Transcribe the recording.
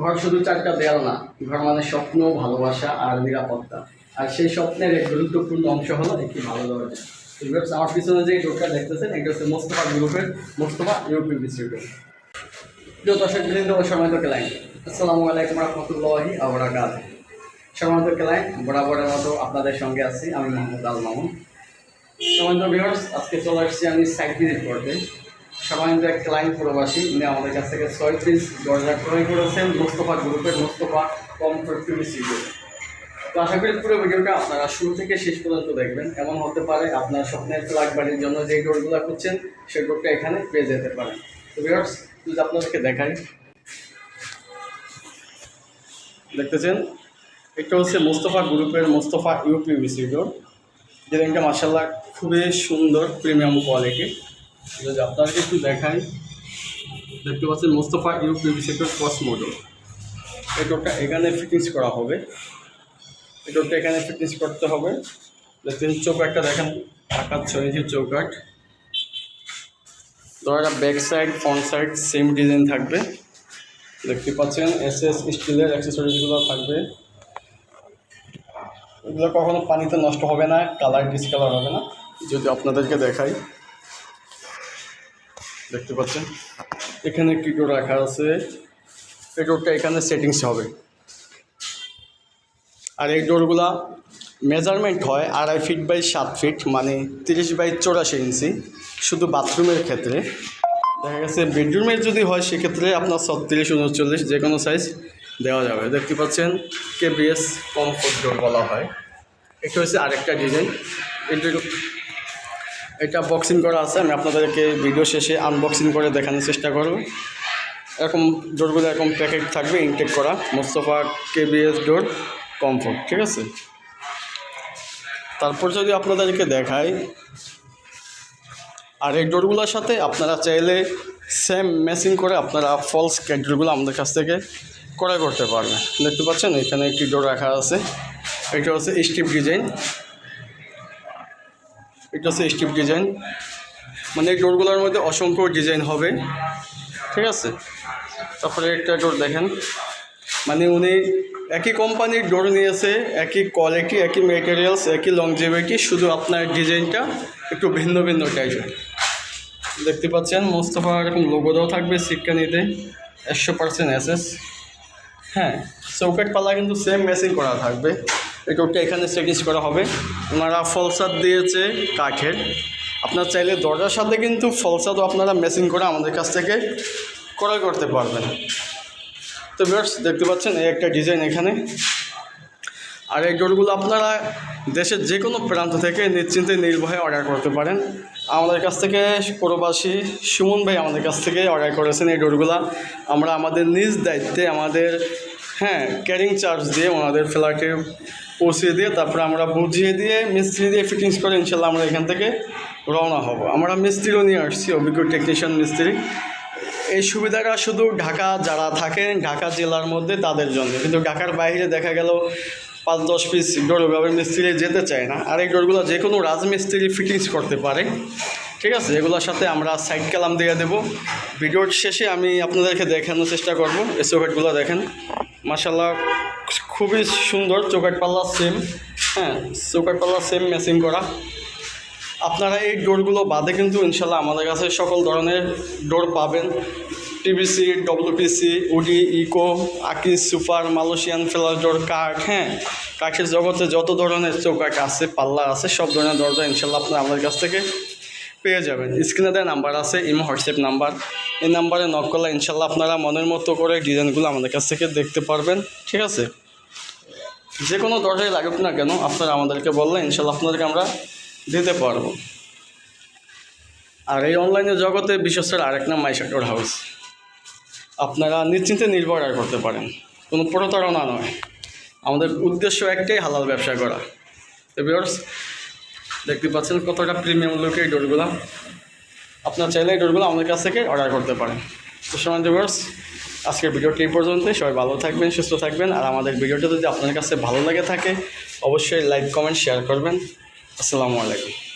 ঘর শুধু চারটা দেয়াল না, ঘর মানে স্বপ্ন, ভালোবাসা আর নিরাপত্তা। আর সেই স্বপ্নের এক গুরুত্বপূর্ণ অংশ হলো একটি ভালো দরজা। তো আমার পিছনে যে ডোরটা দেখতেছেন, এটা হচ্ছে মোস্তফা গ্রুপের মোস্তফা ইউপি বিস্ট্রিটের প্রিয় দর্শক বৃন্দ ও সম্মানিত ক্লাইন্ট আসসালামু আলাইকুম রহমতুল্লাহি আবরাকাত সম্মানিত ক্লাইন্ট বরাবরের মতো আপনাদের সঙ্গে আছি, আমি মোহাম্মদ আল মামুন। সম্মানিত ভিউয়ার্স আজকে চলে আসছি আমি সাইট ভিজিট করতে। সম্মানিত এক ক্লাইন্ট প্রবাসী, উনি আমাদের কাছ থেকে ছয় পিস দরজা ক্রয় করেছেন, মোস্তফা গ্রুপের মোস্তফা কমফোর্ট গ্রুপ তো আশা করি পুরো ভিডিওটা আপনারা শুরু থেকে শেষ পর্যন্ত দেখবেন। এমন হতে পারে আপনার স্বপ্নের ফ্ল্যাট বাড়ির জন্য যে ডোরগুলো খুঁজছেন, সেই ডোরটা এখানে পেয়ে যেতে পারেন। তো ভিউয়ার্স, যদি আপনাদেরকে দেখাই। দেখতেছেন? এটা হচ্ছে মোস্তফা গ্রুপের মোস্তফা ইউপিভিসি ডোর। ডিজাইনটা মার্শাল্লাহ খুবই সুন্দর, প্রিমিয়াম কোয়ালিটি। যদি আপনাদেরকে একটু দেখাই, দেখতে পাচ্ছেন Mustafa UPVC door Cosmo door এই ডোরটা এখানে ফিটিংস করা হবে। ডোরটা এখানে ফিটিংস করতে হবে। দেখতেন চৌকাটটা দেখেন আকার ছয় ইঞ্চি চৌকাট দরজা back side front side same design থাকবে। দেখতে পাচ্ছেন এস এস স্টিলের অ্যাক্সেসরিজগুলো থাকবে। এগুলো কখনো পানিতে নষ্ট হবে না কালার ডিসকালার হবে না। যদি আপনাদেরকে দেখাই দেখতে পাচ্ছেন। এখানে কি ডোর রাখা আছে। এই ডোরটা এখানে সেটিংস হবে। আর এই ডোরগুলা মেজারমেন্ট হয় আড়াই ফিট বাই সাত ফিট মানে তিরিশ বাই চৌরাশি ইঞ্চি শুধু বাথরুমের ক্ষেত্রে। দেখা গেছে বেডরুমের যদি হয়, সেক্ষেত্রে আপনার ছত্রিশ, উনচল্লিশ যে কোনো সাইজ দেওয়া যাবে। দেখতে পাচ্ছেন কেবিএস কমফোর্ট ডোর বলা হয়। এটা হচ্ছে আরেকটা ডিজাইন এটা এটা বক্সিং করা আছে, আমি আপনাদেরকে ভিডিও শেষে আনবক্সিং করে দেখানোর চেষ্টা করব। এরকম ডোরগুলো এরকম প্যাকেট থাকবে ইনটেক করা। মোস্তফা কেবিএস ডোর কমফোর্ট ঠিক আছে? তারপর যদি আপনাদেরকে দেখাই, আর এই ডোরগুলোর সাথে আপনারা চাইলে সেম ম্যাচিং করে আপনারা ফলস ক্যাডগুলো আমাদের কাছ থেকে ক্রয় করতে পারবেন। দেখতে পাচ্ছেন, এখানে একটি ডোর রাখা আছে। এটা হচ্ছে স্টিপ ডিজাইন এটা হচ্ছে স্টিপ ডিজাইন মানে এই ডোরগুলোর মধ্যে অসংখ্য ডিজাইন হবে। ঠিক আছে? তারপরে একটা ডোর দেখেন। মানে উনি একই কোম্পানির ডোর নিয়েছে, একই কোয়ালিটি একই মেটেরিয়ালস একই লংজিভিটি শুধু আপনার ডিজাইনটা একটু ভিন্ন ভিন্ন টাইপের দেখতে পাচ্ছেন মোস্তফা এরকম লোগো দেওয়া থাকবে সিটকানিতে একশো পার্সেন্ট এসএস হ্যাঁ চৌকাট পালা কিন্তু সেম ম্যাচিং করা থাকবে। এই এখানে সেটিস করা হবে। ওনারা ফলসাদ দিয়েছে কাঠের। আপনার চাইলে দরজার সাথে কিন্তু ফলসাদও আপনারা মেশিন করে আমাদের কাছ থেকে ক্রয় করতে পারবেন। তো ভিউয়ার্স দেখতে পাচ্ছেন এই একটা ডিজাইন এখানে। আর এই ডোরগুলো আপনারা দেশের যে কোনো প্রান্ত থেকে নিশ্চিন্তে নির্ভয়ে অর্ডার করতে পারেন। আমাদের কাছ থেকে প্রবাসী সুমন ভাই আমাদের কাছ থেকে অর্ডার করেছেন এই ডোরগুলো। আমরা আমাদের নিজ দায়িত্বে আমাদের হ্যাঁ ক্যারিং চার্জ দিয়ে ওনাদের ফ্ল্যাটে পৌঁছে দিয়ে তারপরে আমরা বুঝিয়ে দিয়ে, মিস্ত্রি দিয়ে ফিটিংস করে ইনশাল্লাহ আমরা এখান থেকে রওনা হব। আমরা মিস্ত্রিও নিয়ে আসছি, অভিজ্ঞ টেকনিশিয়ান মিস্ত্রি। এই সুবিধাটা শুধু ঢাকা যারা থাকেন ঢাকা জেলার মধ্যে তাদের জন্য। কিন্তু ঢাকার বাইরে দেখা গেল পাঁচ দশ পিস ডোর ওইভাবে মিস্ত্রি যেতে চায় না। আর এই ডোরগুলো যে কোনো রাজমিস্ত্রি ফিটিংস করতে পারে। ঠিক আছে? এগুলোর সাথে আমরা সাইড কালাম দিয়ে দেবো। ভিডিওর শেষে আমি আপনাদেরকে দেখানোর চেষ্টা করব। এই চৌকাটগুলো দেখেন। মাসাল্লাহ খুবই সুন্দর চৌকাট পাল্লা সেম হ্যাঁ চৌকাট পাল্লা সেম ম্যাচিং করা। আপনারা এই ডোরগুলো বাদে কিন্তু ইনশাল্লাহ আমাদের কাছে সকল ধরনের ডোর পাবেন। টিভিসি ডব্লিউপিসি উডি ইকো আকিস সুপার মালয়েশিয়ান ফ্লাস ডোর কাঠ হ্যাঁ কাঠের জগতে যত ধরনের চৌকাঠ আছে, পাল্লা আছে, সব ধরনের দরজা ইনশাল্লাহ আপনারা আমাদের কাছ থেকে পেয়ে যাবেন। স্ক্রিনে দেওয়া নাম্বার আছে, ইমো, হোয়াটসঅ্যাপ নাম্বার এই নাম্বারে নক করলে ইনশাল্লাহ আপনারা মনের মতো করে ডিজাইনগুলো আমাদের কাছ থেকে দেখতে পারবেন। ঠিক আছে? যে কোনো দরজাই লাগুক না কেন, আপনারা আমাদেরকে বললে ইনশাল্লাহ আপনাদেরকে আমরা দিতে পারব। আর এই অনলাইনের জগতে বিশ্বস্তের আরেক নাম মাই মাইশাটোর হাউস। আপনারা নিশ্চিন্তে নির্ভর করতে পারেন। কোনো প্রতারণা নয়। আমাদের উদ্দেশ্য একটাই হালাল ব্যবসা করা। বিয়ার্স দেখতে পাচ্ছেন কতটা প্রিমিয়াম এই ডোরগুলো। আপনার চাইলে এই ডোরগুলো আমাদের কাছ থেকে অর্ডার করতে পারেন। তো ভিউয়ার্স আজকের ভিডিওটি এই পর্যন্তই। সবাই ভালো থাকবেন, সুস্থ থাকবেন। আর আমাদের ভিডিওটা যদি আপনার কাছে ভালো লাগে থাকে, অবশ্যই লাইক, কমেন্ট, শেয়ার করবেন। আসসালামু আলাইকুম।